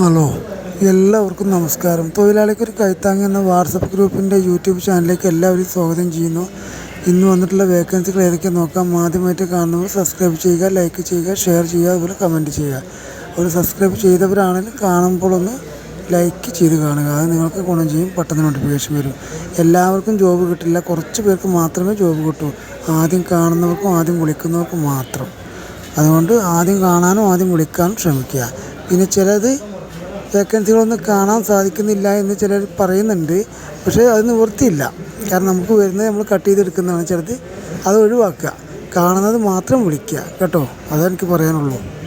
Hello എല്ലാവർക്കും നമസ്കാരം. തൊഴിലാളിക്കൊരു കൈത്താങ് എന്ന വാട്സപ്പ് ഗ്രൂപ്പിന്റെ യൂട്യൂബ് ചാനലിലേക്ക് എല്ലാവരും സ്വാഗതം ചെയ്യുന്നു. ഇന്ന് വന്നിട്ടുള്ള വേക്കൻസികൾ ഏതൊക്കെ നോക്കാം. ആദ്യമായിട്ട് കാണുന്നവർ സബ്സ്ക്രൈബ് ചെയ്യുക ലൈക്ക് ചെയ്യുക ഷെയർ ചെയ്യുക അതുപോലെ കമന്റ് ചെയ്യുക. ഒരു സബ്സ്ക്രൈബ് ചെയ്തവരാണെങ്കിൽ കാണുമ്പോൾ ഒന്ന് ലൈക്ക് ചെയ്ത് കാണുക. അത് നിങ്ങൾക്ക് ഗുണം ചെയ്യും പെട്ടെന്ന് നോട്ടിഫിക്കേഷൻ വരും. എല്ലാവർക്കും ജോബ് കിട്ടില്ല. കുറച്ച് പേർക്ക് മാത്രമേ ജോബ് കിട്ടൂ. ആദ്യം കാണുന്നവർക്കും ആദ്യം വിളിക്കുന്നവർക്കും മാത്രം. അതുകൊണ്ട് ആദ്യം കാണാനും ആദ്യം വിളിക്കാനും ശ്രമിക്കുക. പിന്നെ ചിലത് വേക്കൻസികളൊന്നും കാണാൻ സാധിക്കുന്നില്ല എന്ന് ചിലർ പറയുന്നുണ്ട്. പക്ഷേ അത് നിവൃത്തിയില്ല. കാരണം നമുക്ക് വരുന്നത് നമ്മൾ കട്ട് ചെയ്തെടുക്കുന്നതാണ്. ചിലത് അത് ഒഴിവാക്കുക. കാണുന്നത് മാത്രം വിളിക്കുക. കേട്ടോ? അതെനിക്ക് പറയാനുള്ളൂ.